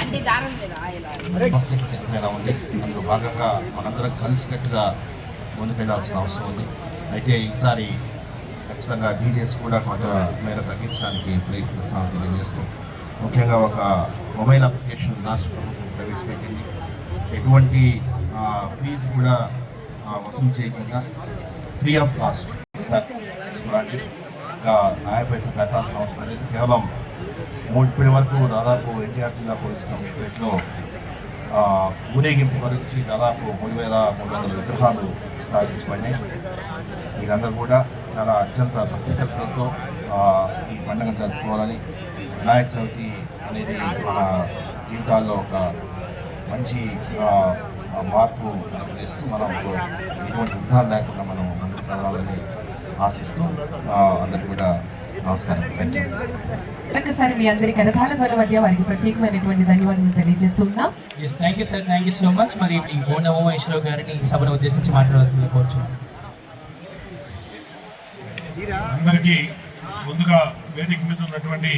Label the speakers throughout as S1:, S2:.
S1: అంటే
S2: ఉంది అందులో భాగంగా మనందరం కలిసికట్టుగా ముందుకెళ్ళాల్సిన అవసరం ఉంది అయితే ఈసారి ఖచ్చితంగా డీజేస్ కూడా కొంత మేర తగ్గించడానికి ప్రయత్నిస్తున్నామని తెలియజేస్తూ ముఖ్యంగా ఒక మొబైల్ అప్లికేషన్ రాష్ట్ర ప్రభుత్వం ప్రవేశపెట్టింది. ఎటువంటి ఫీజు కూడా వసూలు చేయకుండా ఫ్రీ ఆఫ్ కాస్ట్ తీసుకోవడానికి ఇంకా న్యాయ పైస కట్టాల్సిన అవసరం లేదు. కేవలం మూడు ఇప్పటి వరకు దాదాపు ఎన్టీఆర్ జిల్లా పోలీస్ కమిషనరేట్లో ఊరేగింపు గురించి దాదాపు మూడు వేల మూడు వందల విగ్రహాలు స్థాపించబడినాయి. వీరందరూ కూడా చాలా అత్యంత భక్తి శ్రద్ధలతో ఈ పండుగ జరుపుకోవాలని వినాయక చవితి అనేది మన జీవితాల్లో ఒక మంచి మార్పు కలుగజేస్తూ మనం ఎటువంటి విఘ్నాలు లేకుండా మనం ముందుకు కదలాలని ఆశిస్తూ అందరికీ కూడా నమస్కారం. థ్యాంక్ యూ
S3: ఒక్కసారి మీ అందరి కరతాల ధ్వల మధ్య వారికి ప్రత్యేకమైనటువంటి ధన్యవాదాలు తెలియజేస్తున్నాం.
S4: Yes thank you sir thank you so much మరి ఈ బోండ ఉమేశ్వరరావు గారిని సభను ఉద్దేశించి మాట్లాడవలసిందిగా కోరుచున్నాను
S5: అందరికీ ముందుగా వేదిక మీద ఉన్నటువంటి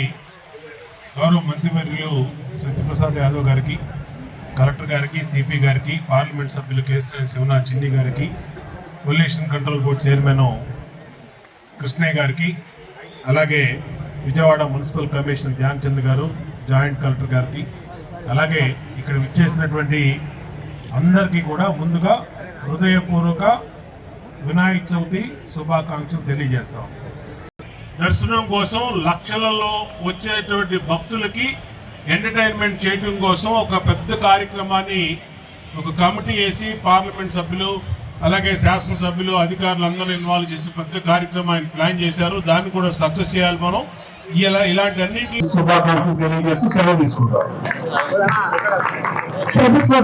S5: గౌరవ మంత్రివర్యులు సత్యప్రసాద్ యాదవ్ గారికి కలెక్టర్ గారికి సిపి గారికి పార్లమెంట్ సభ్యులు కేసీఆర్ శివనాథ్ చిన్ని గారికి pollution control board chairman Krishnaiah గారికి అలాగే విజయవాడ మున్సిపల్ కమిషనర్ ధ్యాన్ చంద్ గారు జాయింట్ కలెక్టర్ గారికి అలాగే ఇక్కడ విచ్చేసినటువంటి అందరికీ కూడా ముందుగా హృదయపూర్వక వినాయక చవితి శుభాకాంక్షలు తెలియజేస్తాం. దర్శనం కోసం లక్షలలో వచ్చేటువంటి భక్తులకి ఎంటర్టైన్మెంట్ చేయడం కోసం ఒక పెద్ద కార్యక్రమాన్ని ఒక కమిటీ వేసి పార్లమెంట్ సభ్యులు అలాగే శాసనసభ్యులు అధికారులు అందరూ ఇన్వాల్వ్ చేసి పెద్ద కార్యక్రమాన్ని ప్లాన్ చేశారు. దాన్ని కూడా సక్సెస్ చేయాలి మనం. ఇలా ఇలాంటి అన్నింటి శుభాకాంక్షలు తెలియజేస్తూ సెలవు తీసుకుంటాం.
S6: ప్రభుత్వ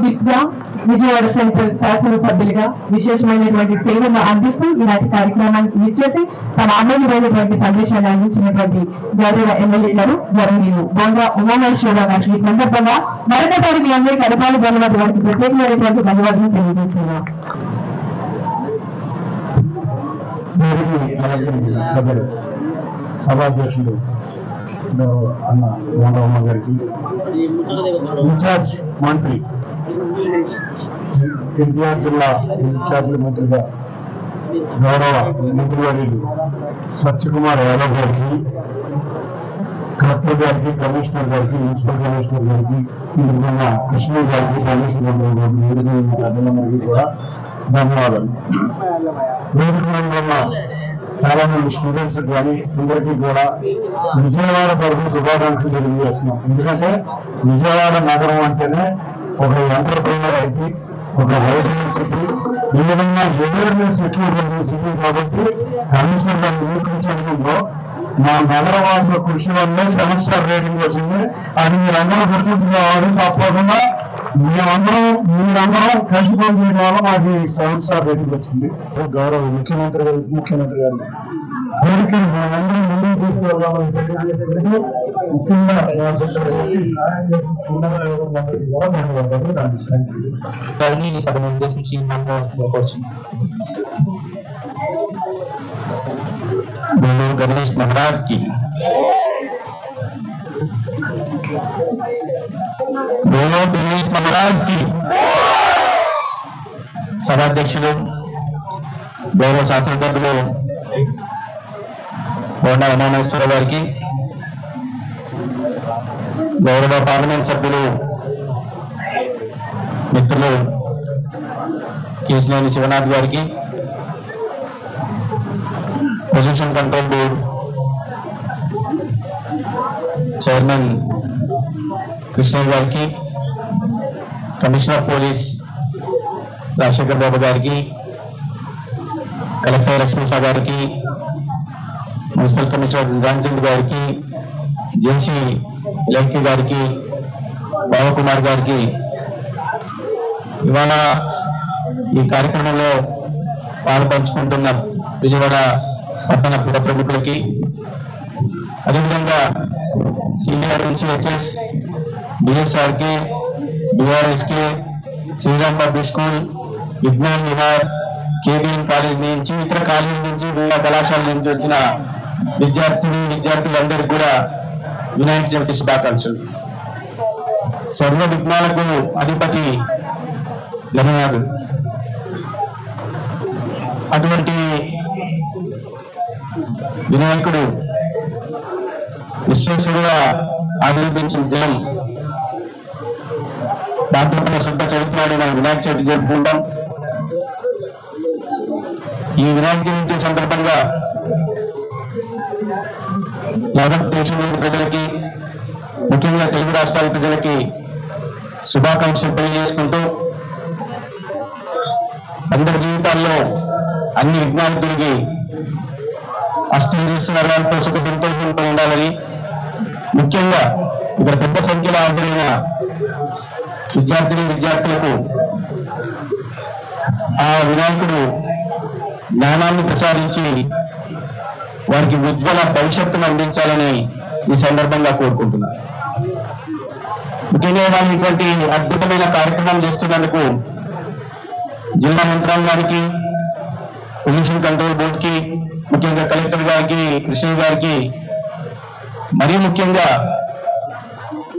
S6: విజయవాడ సెంట్రల్ శాసనసభ్యులుగా విశేషమైనటువంటి సేవలు అందిస్తూ ఈనాటి కార్యక్రమానికి విచ్చేసి తన అమూల్యమైనటువంటి సందేశాన్ని అందించినటువంటి గౌరవ ఎమ్మెల్యే గారు గౌరవనీయులు బొంగా ఉమామహేశ్వరరావు గారికి ఈ సందర్భంగా మరొకసారి మీ అందరికీ అడపాలి ధన్యవాదాలు వారికి ప్రత్యేకమైనటువంటి ధన్యవాదాలు తెలియజేస్తున్నాం.
S5: సభాధ్యక్షుడు అన్న మోహన్ గారికి. ఇన్ఛార్జ్ మంత్రి ఎన్టీఆర్ జిల్లా ఇన్ఛార్జి మంత్రిగా గౌరవ మంత్రివర్యులు సత్యకుమార్ యాదవ్ గారికి కలెక్టర్ గారికి కమిషనర్ గారికి మున్సిపల్ కమిషనర్ గారికి ఇందుకున్న కృష్ణ గారికి కమిషనర్ గారికి వేదిక అందరికీ కూడా ధన్యవాదాలు. వేదిక మీద ఉన్న చాలా మంది స్టూడెంట్స్ కానీ అందరికీ కూడా విజయవాడ తరఫున శుభాకాంక్షలు తెలియజేస్తున్నాం. ఎందుకంటే విజయవాడ నగరం అంటేనే ఒక ఎంటర్ప్రీనర్ అయితే ఒక హౌసింగ్ సిటీ ఈ విధంగా అవేర్నెస్ సెక్యూరిటీ సిటీ కాబట్టి కమిషనర్ గారు నిరూపించడంలో మా నగరవాసుల కృషి వల్లే సెవెన్ స్టార్ రేటింగ్ వచ్చింది. అది మీరందరూ గుర్తుంచుకోవాలి తప్పకుండా మేమందరం మీరందరం కలిసి పనిచేయడం వల్ల మాకు సెవెన్ స్టార్ రేటింగ్ వచ్చింది. గౌరవ ముఖ్యమంత్రి గారు ముఖ్యమంత్రి గారు. కోరికలు మనందరం ముందుకు తీసుకెళ్దామని తెలియజేసినందుకు ముఖ్యంగా నా ఉన్నత యోగందరికీ కూడా ధన్యవాదాలు థ్యాంక్ యూ
S4: గారిని ఈ సభను ఉద్దేశించి మాట్లాడవలసిందిగా కోరుచున్నాను
S2: बोलो गणेश महाराज की बोलो गणेश महाराज की సభాధ్యక్షులు గౌరవ శాసనసభ్యులు బోండా ఉమామేశ్వర గారికి గౌరవ పార్లమెంట్ సభ్యులు మిత్రులు కేసులోని శివనాథ్ గారికి pollution control board chairman Krishna గారికి కమిషనర్ పోలీస్ రాజశేఖర్ బాబు గారికి కలెక్టర్ లక్ష్మీషా గారికి మున్సిపల్ కమిషనర్ రాంచంద్ గారికి జెన్సీ లైకి గారికి బాబకుమార్ గారికి ఇవాళ ఈ కార్యక్రమంలో పాలు పంచుకుంటున్న విజయవాడ పట్టణ పుర ప్రముఖులకి అదేవిధంగా senior NCHS BSRK BRSK Sriram public school Vignan Vihar
S1: KBN college నుంచి ఇతర కాలేజ్ నుంచి వివిధ కళాశాల నుంచి వచ్చిన విద్యార్థిని విద్యార్థులందరికీ కూడా వినాయక చవితి శుభాకాంక్షలు. సర్వ విఘ్నాలకు అధిపతి ధన్యవాదులు. అటువంటి వినాయకుడు విశ్వేశ్వరుగా ఆవిర్భించిన దినం భాద్రపద శుద్ధ చరిత్రాడిన వినాయక చవితి జరుపుకుంటాం. ఈ వినాయక చవితి సందర్భంగా యావత్ దేశంలోని ప్రజలకి ముఖ్యంగా తెలుగు రాష్ట్రాల ప్రజలకి శుభాకాంక్షలు తెలియజేసుకుంటూ అందరి జీవితాల్లో అన్ని విఘ్నాలు తిరిగి అష్టైశ్వర్యాలతో సుఖ సంతోషంతో ఉండాలని ముఖ్యంగా ఇక్కడ పెద్ద సంఖ్యలో హాజరైన విద్యార్థిని విద్యార్థులకు ఆ వినాయకుడు జ్ఞానాన్ని ప్రసాదించి వారికి ఉజ్వల భవిష్యత్తును అందించాలని ఈ సందర్భంగా కోరుకుంటున్నాను ముఖ్యంగా వాళ్ళు ఇటువంటి అద్భుతమైన కార్యక్రమం చేస్తున్నందుకు జిల్లా యంత్రాంగానికి పొల్యూషన్ కంట్రోల్ బోర్డుకి ముఖ్యంగా కలెక్టర్ గారికి కృష్ణ గారికి మరీ ముఖ్యంగా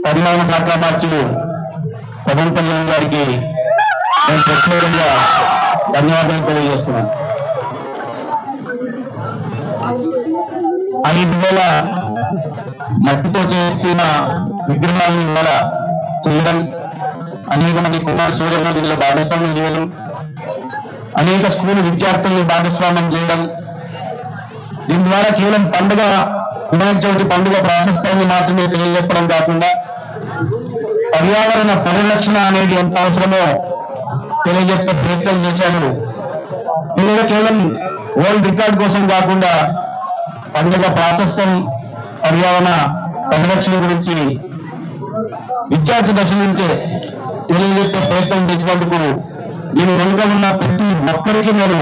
S1: పరిమాణ శాఖ మార్చులు పవన్ కళ్యాణ్ గారికి నేను ప్రత్యేకంగా ధన్యవాదాలు తెలియజేస్తున్నాను. ఐదు వేల మట్టితో చేస్తున్న విగ్రహాలను ఇవాళ చేయడం అనేక మంది కుమార్ సూర్యను దీనిలో భాగస్వామ్యం చేయడం అనేక స్కూల్ విద్యార్థుల్ని భాగస్వామ్యం చేయడం. దీని ద్వారా కేవలం పండుగ వినాయక చవితి పండుగ ప్రాశస్త్యాన్ని మాత్రమే తెలియజెప్పడం కాకుండా పర్యావరణ పరిరక్షణ అనేది ఎంత అవసరమో తెలియజెప్పే ప్రయత్నం చేశాడు ఇందులో కేవలం వరల్డ్ రికార్డ్ కోసం కాకుండా పండుగ ప్రాశస్తం పర్యావరణ పరిరక్షణ గురించి విద్యార్థి దశ నుంచే తెలియజెప్పే ప్రయత్నం చేసినందుకు నేను వెనుక ఉన్న ప్రతి ఒక్కరికి నేను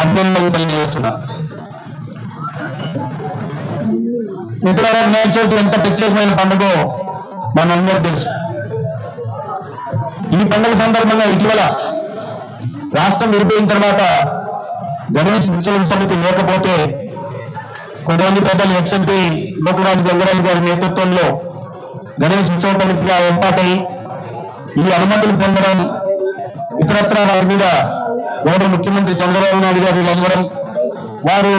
S1: అభినందనలు తెలియజేస్తున్నా. మిత్రులారా నేర్చేది ఎంత ప్రత్యేకమైన పండుగ మనందరూ తెలుసు. ఈ పండుగ సందర్భంగా ఇటీవల రాష్ట్రం విడిపోయిన తర్వాత గణేష్ విచలన సమితి లేకపోతే కొంతమంది పెద్దలు ఎక్స్ఎంపీ లోకరాజు గంగరాజు గారి నేతృత్వంలో గణేష్ ఉత్సవంగా ఏర్పాటై ఈ అనుమతులు పొందడం ఇతరత్ర వారి మీద గౌరవ ముఖ్యమంత్రి చంద్రబాబు నాయుడు గారు ఇవ్వడం వారు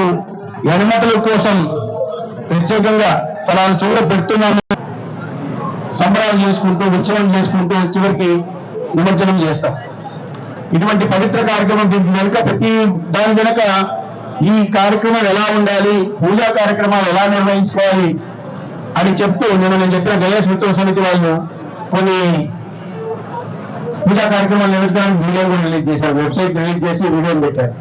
S1: అనుమతుల కోసం ప్రత్యేకంగా ఫలాను చూడ పెడుతున్నాము. సంబరాలు చేసుకుంటూ ఉత్సవం చేసుకుంటూ చివరికి నిమజ్జనం చేస్తాం. ఇటువంటి పవిత్ర కార్యక్రమం దీనికి వెనుక ప్రతి దాని వెనుక ఈ కార్యక్రమం ఎలా ఉండాలి? పూజా కార్యక్రమాలు ఎలా నిర్వహించుకోవాలి? అని చెప్తూ నేను నేను చెప్పిన గణేష్ ఉత్సవ సమితి వాళ్ళు కొన్ని పూజా కార్యక్రమాలు నిర్వహించడానికి వీడియో కూడా రిలీజ్ చేశారు. వెబ్సైట్ రిలీజ్ చేసి వీడియోలు పెట్టారు.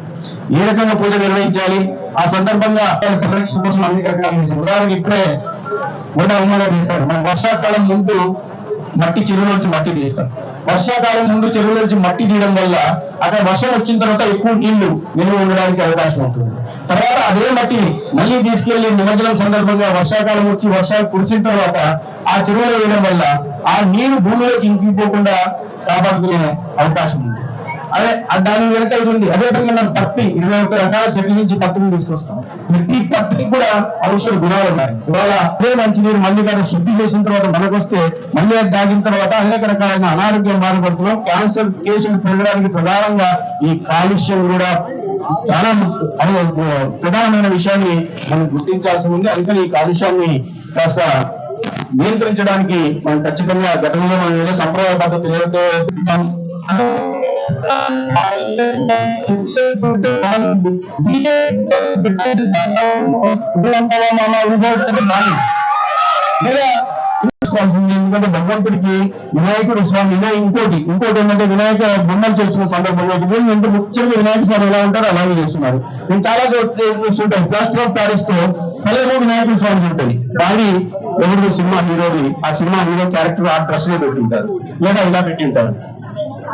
S1: ఏ రకంగా పూజ నిర్వహించాలి? ఆ సందర్భంగా పరిరక్షణ కోసం అన్ని రకాలు ఉదాహరణకి ఇప్పుడే కూడా ఉమ్మగా వర్షాకాలం ముందు మట్టి చెరువుల నుంచి మట్టి తీస్తాం వర్షాకాలం ముందు చెరువుల నుంచి మట్టి తీయడం వల్ల అక్కడ వర్షం వచ్చిన తర్వాత ఎక్కువ నీళ్ళు నిల్వ ఉండడానికి అవకాశం ఉంటుంది. తర్వాత అదే మట్టి మళ్ళీ తీసుకెళ్ళి నిమజ్జనం సందర్భంగా వర్షాకాలం వచ్చి వర్షాలు కురిసిన తర్వాత ఆ చెరువులో వేయడం వల్ల ఆ నీరు భూమిలోకి ఇంకిపోకుండా కాపాడుకునే అవకాశం ఉంది. అదే దాని వెనక ఇది ఉంది అదే విధంగా మనం పత్తి ఇరవై ఒక్క రకాల చెట్ల నుంచి పత్తిని తీసుకొస్తాం ప్రతి పత్తికి కూడా ఔషధ గుణాలు ఉన్నాయి. ఇవాళ అదే మంచినీరు మళ్ళీ కానీ శుద్ధి చేసిన తర్వాత మనకు వస్తే మళ్ళీ దాగిన తాగిన తర్వాత అనేక రకాలైన అనారోగ్యం బాధపడుతున్నాం క్యాన్సర్ కేసులు పెరగడానికి ప్రధానంగా ఈ కాలుష్యం కూడా చాలా ప్రధానమైన విషయాన్ని మనం గుర్తించాల్సి ఉంది. అందుకని ఈ కాలుష్యాన్ని కాస్త నియంత్రించడానికి మనం ఖచ్చితంగా గతంలో మనం ఏదో సంప్రదాయ పద్ధతి ఏదైతే ఎందుకంటే భగవంతుడికి వినాయకుడు స్వామి వినాయక ఇంకోటి ఇంకోటి ఏంటంటే వినాయక బొమ్మలు చేస్తున్న సందర్భంలో ఇప్పుడు ఎంత ముఖ్యంగా వినాయక స్వామి ఎలా ఉంటారో అలాగే చేస్తున్నారు నేను చాలా చూస్తుంటాను ప్లాస్టర్ ఆఫ్ ప్యారిస్తో పదిహేను వినాయకుడు స్వామి ఉంటుంది బాడీ ఎవరు సినిమా హీరోని ఆ సినిమా హీరో క్యారెక్టర్ ఆ డ్రెస్లో పెట్టింటారు లేదా ఇలా పెట్టింటారు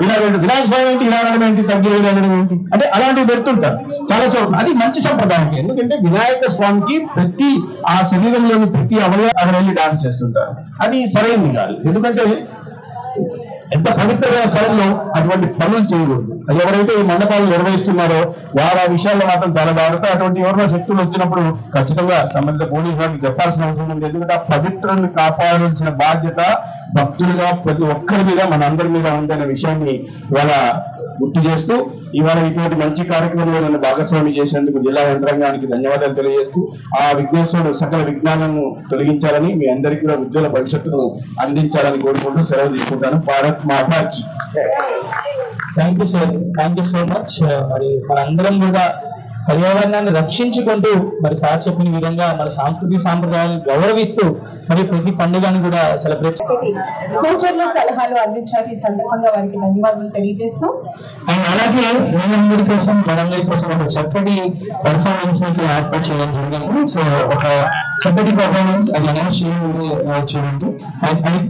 S1: ఇలా రెండు వినాయక స్వామి ఏంటి? ఇలా అనడం ఏంటి? తగ్గి అనడం ఏంటి? అంటే అలాంటివి పెడుతుంటారు చాలా చోట్ల. అది మంచి సంప్రదాయం ఎందుకంటే వినాయక స్వామికి ప్రతి ఆ శరీరంలోని ప్రతి అవయవం అక్కడ వెళ్ళి డాన్స్ చేస్తుంటారు. అది సరైనది కాదు. ఎందుకంటే ఎంత పవిత్రమైన స్థలంలో అటువంటి పనులు చేయకూడదు. అది ఎవరైతే ఈ మండపాలు నిర్వహిస్తున్నారో వారు ఆ విషయాల్లో మాత్రం చాలా జాగ్రత్త. అటువంటి ఎవరైనా శక్తులు వచ్చినప్పుడు ఖచ్చితంగా సంబంధిత పోలీసు వారికి చెప్పాల్సిన అవసరం ఉంది. ఎందుకంటే ఆ పవిత్రాన్ని కాపాడాల్సిన బాధ్యత భక్తులుగా ప్రతి ఒక్కరి మీద మన అందరి మీద ఉందనే విషయాన్ని ఇవాళ గుర్తు చేస్తూ ఇవాళ ఇటువంటి మంచి కార్యక్రమంలో నన్ను భాగస్వామి చేసేందుకు జిల్లా యంత్రాంగానికి ధన్యవాదాలు తెలియజేస్తూ ఆ విఘ్నేశ్వరుడు సకల విజ్ఞానాలను తొలగించాలని మీ అందరికీ కూడా ఉజ్వల భవిష్యత్తును అందించాలని కోరుకుంటూ సెలవు తీసుకుంటాను. భారత్ మాతాకి
S4: thank you sir thank you so much మరి మనందరం కూడా పర్యావరణాన్ని రక్షించుకుంటూ మరి సార్ చెప్పిన విధంగా మన సాంస్కృతిక సాంప్రదాయాలను గౌరవిస్తూ మరి ప్రతి పండుగను కూడా సెలబ్రేట్
S3: సూచనలు సలహాలు అందించారు. ఈ సందర్భంగా వారికి ధన్యవాదాలు తెలియజేస్తూ
S4: అండ్ అలాగే మనందరి కోసం మనందరి కోసం ఒక చక్కటి పర్ఫార్మెన్స్ని ఏర్పాటు చేయడం జరిగింది. సో ఒక చక్కటి పర్ఫార్మెన్స్ అది అనౌన్స్ చూడండి అండ్ అండ్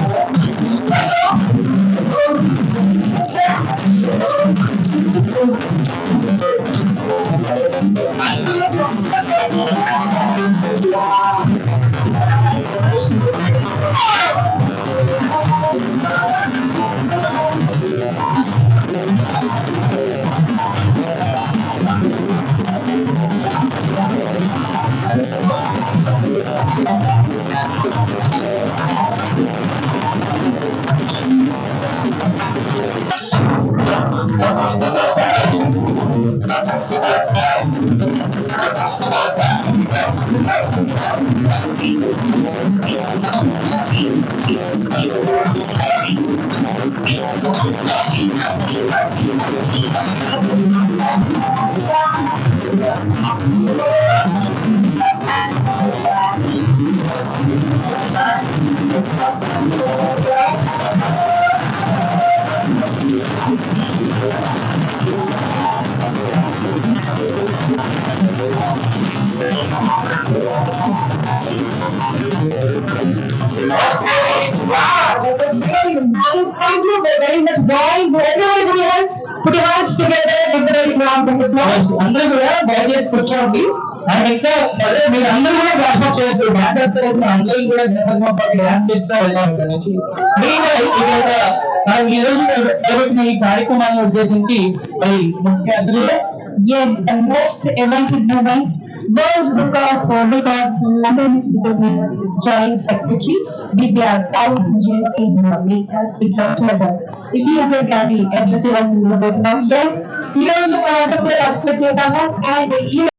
S6: Oh!
S4: అందరూ కూడా దయచేసి కూర్చోండి. అండ్ ఇంకా సరే మీరు అందరూ చేస్తూ మాట్లాడుతున్నప్పుడు అందరూ కూడా నేపథ్యం పాటు డ్యాన్స్ చేస్తూ వెళ్ళాను ఇక్కడ నుంచి మీరు ఇక్కడ మనం ఈ రోజు జరుగుతున్న ఈ కార్యక్రమాన్ని ఉద్దేశించి మరి ముఖ్య అతిథులు
S6: Yes, the most awaited moment, World Book of Records London, which is Joint Secretary, BPR South J.P. America, Sri Dr. If he has a carry, address was in the now. Yes, ఈ రోజు మనం కూడా expect చేశాము and ఈ